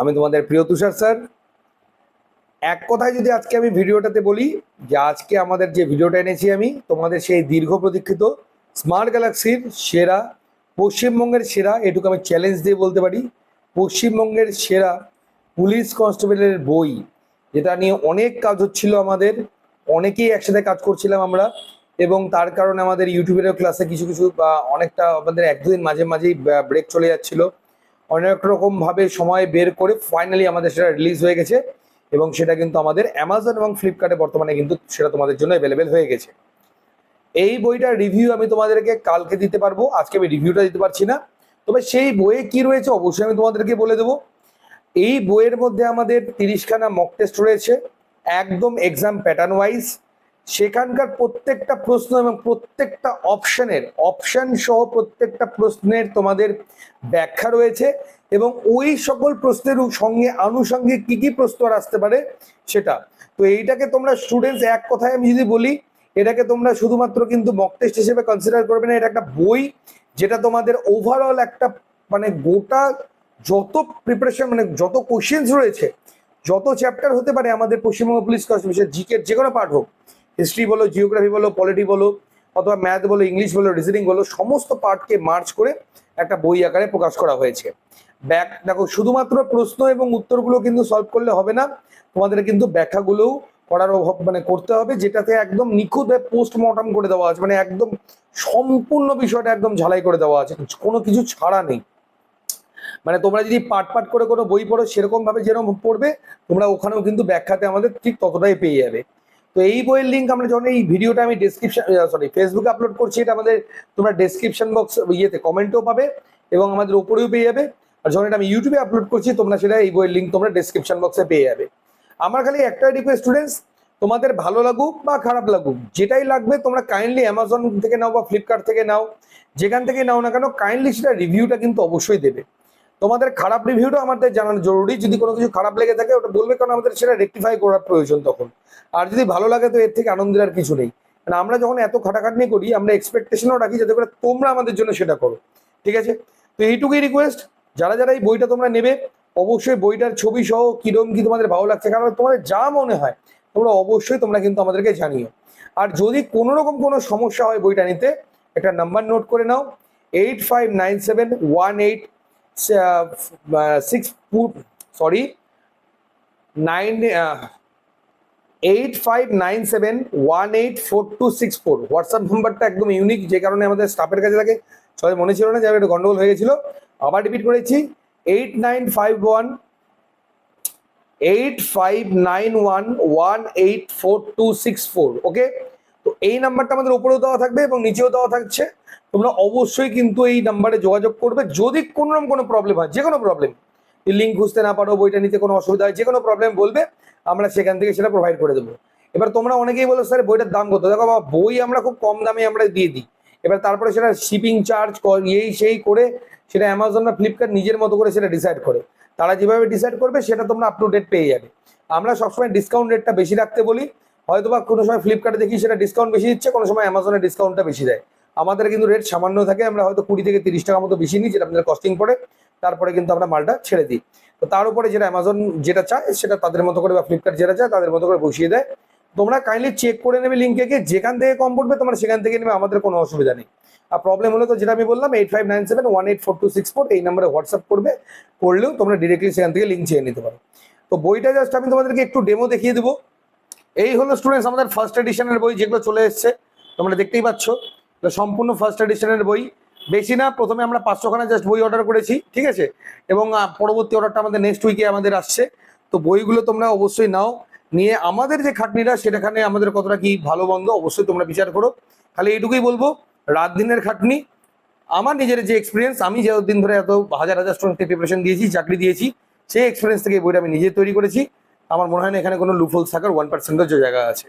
আমি তোমাদের প্রিয় তুষার স্যার। এক কথায় যদি আজকে আমি ভিডিওটাতে বলি যে আজকে আমাদের যে ভিডিওটা এনেছি আমি, তোমাদের সেই দীর্ঘ প্রতীক্ষিত স্মার্ট গ্যালাক্সির সেরা, পশ্চিমবঙ্গের সেরা, এটুকু আমি চ্যালেঞ্জ দিয়ে বলতে পারি, পশ্চিমবঙ্গের সেরা পুলিশ কনস্টেবলের বই, যেটা নিয়ে অনেক কাজ হচ্ছিল আমাদের, অনেকেই একসাথে কাজ করছিলাম আমরা, এবং তার কারণে আমাদের ইউটিউবের ক্লাসে কিছু কিছু, বা অনেকটা আমাদের এক দুদিন মাঝে মাঝেই ব্রেক চলে যাচ্ছিল। অনেক রকম ভাবে সময় বের করে ফাইনালি আমাদের সেটা রিলিজ হয়ে গেছে এবং সেটা কিন্তু আমাদের অ্যামাজন এবং ফ্লিপকার্টে বর্তমানে কিন্তু সেটা তোমাদের জন্য অ্যাভেলেবেল হয়ে গেছে। এই বইটার রিভিউ আমি তোমাদেরকে কালকে দিতে পারব, আজকে আমি রিভিউটা দিতে পারছি না। তবে সেই বইয়ে কি রয়েছে অবশ্যই আমি তোমাদেরকে বলে দেবো। এই বইয়ের মধ্যে আমাদের তিরিশখানা মক টেস্ট রয়েছে, একদম এক্সাম প্যাটার্ন ওয়াইজ সেখানকার প্রত্যেকটা প্রশ্ন এবং প্রত্যেকটা অপশনের অপশন সহ প্রত্যেকটা প্রশ্নের তোমাদের ব্যাখ্যা রয়েছে এবং ওই সকল প্রশ্নের সঙ্গে আনুষঙ্গিক কি কি প্রশ্ন আসতে পারে সেটা। তো এইটাকে তোমরা স্টুডেন্টস এক কথায় আমি যদি বলি, এটাকে তোমরা শুধুমাত্র কিন্তু মক টেস্ট হিসেবে কনসিডার করবে না, এটা একটা বই যেটা তোমাদের ওভারঅল একটা মানে গোটা যত প্রিপারেশন মানে যত কোশ্চেন্স রয়েছে, যত চ্যাপ্টার হতে পারে আমাদের পশ্চিমবঙ্গ পুলিশ কনস্টেবল জিকের যে কোনো পার্ট হোক হিস্ট্রি বলো জিওগ্রাফি বলো পলিটি বলো, অথবা ম্যাথ বলো ইংলিশ বলো রিজনিং বলো, সমস্ত পার্টকে মার্চ করে একটা বই আকারে প্রকাশ করা হয়েছে। ব্যাক, দেখো, শুধুমাত্র প্রশ্ন এবং উত্তরগুলো কিন্তু সলভ করলে হবে না, তোমাদের কিন্তু ব্যাখ্যাগুলোও করার মানে করতে হবে, যেটাতে একদম নিখুঁত পোস্টমর্টম করে দেওয়া আছে মানে একদম সম্পূর্ণ বিষয়টা একদম ঝালাই করে দেওয়া আছে, কোনো কিছু ছাড়া নেই। মানে তোমরা যদি পাট পাট করে কোনো বই পড়ো সেরকম ভাবে যেরকম পড়বে, তোমরা ওখানেও কিন্তু ব্যাখ্যাতে আমাদের ঠিক ততটাই পেয়ে যাবে। তো এই বইয়ের লিঙ্ক আমরা যখন এই ভিডিওটা আমি ডেসক্রিপশন সরি ফেসবুকে আপলোড করছি, এটা আমাদের তোমরা ডেসক্রিপশন বক্স ইয়েতে কমেন্টও পাবে এবং আমাদের উপরেও পেয়ে যাবে। আর যখন এটা আমি ইউটিউবে আপলোড করছি, তোমরা সেটা এই বইয়ের লিঙ্ক তোমরা ডেসক্রিপশন বক্সে পেয়ে যাবে। আমার খালি একটাই রিকোয়েস্ট স্টুডেন্টস তোমাদের ভালো লাগুক বা খারাপ লাগুক, যেটাই লাগবে তোমরা কাইন্ডলি অ্যামাজন থেকে নাও বা ফ্লিপকার্ট থেকে নাও, যেখান থেকে নাও না কেন কাইন্ডলি সেটা রিভিউটা কিন্তু অবশ্যই দেবে। তোমাদের খারাপ রিভিউটা আমাদের জানানো জরুরি। যদি কোনো কিছু খারাপ লেগে থাকে, ওটা বলবে, কারণ আমাদের সেটা রেকটিফাই করার প্রয়োজন তখন। আর যদি ভালো লাগে, তো এর থেকে আনন্দের আর কিছু নেই। মানে আমরা যখন এত খাটাখাটনি করি, আমরা এক্সপেকটেশনও রাখি যাতে করে তোমরা আমাদের জন্য সেটা করো। ঠিক আছে? তো এইটুকুই রিকোয়েস্ট যারা যারা এই বইটা তোমরা নেবে, অবশ্যই বইটার ছবি সহ কিরম কি তোমাদের ভালো লাগছে, কারণ তোমাদের যা মনে হয়, তোমরা অবশ্যই তোমরা কিন্তু আমাদেরকে জানিও। আর যদি কোনো রকম কোনো সমস্যা হয় বইটা নিতে, একটা নাম্বার নোট করে নাও eight five nine seven one eight six sorry nine eight five nine seven one eight four two six four WhatsApp নাম্বারটা একদম ইউনিক যে কারণে আমাদের স্টাফের কাছে থাকে সবাই মনে ছিল না যে একটু গন্ডগোল হয়ে গেছিল। আবার রিপিট করেছি। Eight nine five one eight five nine one one eight four two six four okay তো এই নাম্বারটা আমাদের উপরেও দেওয়া থাকবে এবং নিচেও দেওয়া থাকছে। তোমরা অবশ্যই কিন্তু এই নাম্বারে যোগাযোগ করবে। যদি কোনো রকম কোনো প্রবলেম হয় যে কোনো প্রবলেম লিঙ্ক খুঁজতে না পারো, বইটা নিতে কোনো অসুবিধা হয় যে কোনো প্রবলেম বলবে, আমরা সেখান থেকে সেটা প্রোভাইড করে দেবো। এবার তোমরা অনেকেই বলো, স্যার, বইটার দাম কত? দেখো বাবা, বই আমরা খুব কম দামে আমরা দিয়ে দিই। এবার তারপরে সেটা শিপিং চার্জ এই সেই করে সেটা অ্যামাজন বা ফ্লিপকার্ট নিজের মতো করে সেটা ডিসাইড করে। তারা যেভাবে ডিসাইড করবে, সেটা তোমরা আপ টু ডেট পেয়ে যাবে। আমরা সবসময় ডিসকাউন্ট রেটটা বেশি রাখতে বলি। হয়তো বা কোনো সময় ফ্লিপকার্টে দেখি সেটা ডিসকাউন্ট বেশি দিচ্ছে, কোনো সময় অ্যামাজনে ডিসকাউন্টটা বেশি দেয়। আমাদের কিন্তু রেট সামান্য থাকে, আমরা হয়তো কুড়ি থেকে তিরিশ টাকা মতো বেশি নিই, যেটা আমাদের কস্টিং পড়ে। তারপরে কিন্তু আমরা মালটা ছেড়ে দিই। তো তার উপরে যেটা অ্যামাজন যেটা চায়, সেটা তাদের মতো করে বা ফ্লিপকার্ট যেটা চায়, তাদের মতো করে বসিয়ে দেয়। তোমরা কাইন্ডলি চেক করে নেবে লিঙ্কে গিয়ে যেখান থেকে কম পড়বে তোমরা সেখান থেকে নেবে, আমাদের কোনো অসুবিধা নেই। আর প্রবলেম হলে তো যেটা আমি বললাম eight five nine seven one eight four two six four এই নাম্বারে হোয়াটসঅ্যাপ করবে। করলেও তোমরা ডিরেক্টলি সেখান থেকে লিঙ্ক চেয়ে নিতে পারো। তো বইটা জাস্ট আমি তোমাদেরকে একটু ডেমো দেখিয়ে দেবো। এই হলো স্টুডেন্টস আমাদের ফার্স্ট এডিশনের বই যেগুলো চলে এসছে। তোমরা দেখতেই পাচ্ছ। সম্পূর্ণ ফার্স্ট এডিশনের বই। বেশি না, প্রথমে আমরা পাঁচশোখানা জাস্ট বই অর্ডার করেছি, ঠিক আছে? এবং পরবর্তী অর্ডারটা আমাদের নেক্সট উইকে আমাদের আসছে। তো বইগুলো তোমরা অবশ্যই নাও। নিয়ে আমাদের যে খাটনিটা সেটাখানে আমাদের কতটা কি ভালো মন্দ, অবশ্যই তোমরা বিচার করো। খালি এইটুকুই বলব, রাত দিনের খাটনি। আমার নিজের যে এক্সপিরিয়েন্স আমি যে দিন ধরে এত হাজার হাজার স্টুডেন্টকে প্রিপারেশন দিয়েছি, চাকরি দিয়েছি, সেই এক্সপিরিয়েন্স থেকে বইটা আমি নিজে তৈরি করেছি। আমার মনে হয় না এখানে কোনো লুফল থাকার ওয়ান পার্সেন্টের যে জায়গা আছে।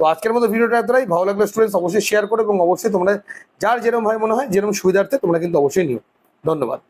তো আজকের মতো ভিডিওটা এতটাই। ভালো লাগলে স্টুডেন্টস অবশ্যই শেয়ার করো এবং অবশ্যই তোমরা যার যেরকম হয় মনে হয় যেরকম সুবিধার্থে তোমরা কিন্তু অবশ্যই নিও। ধন্যবাদ।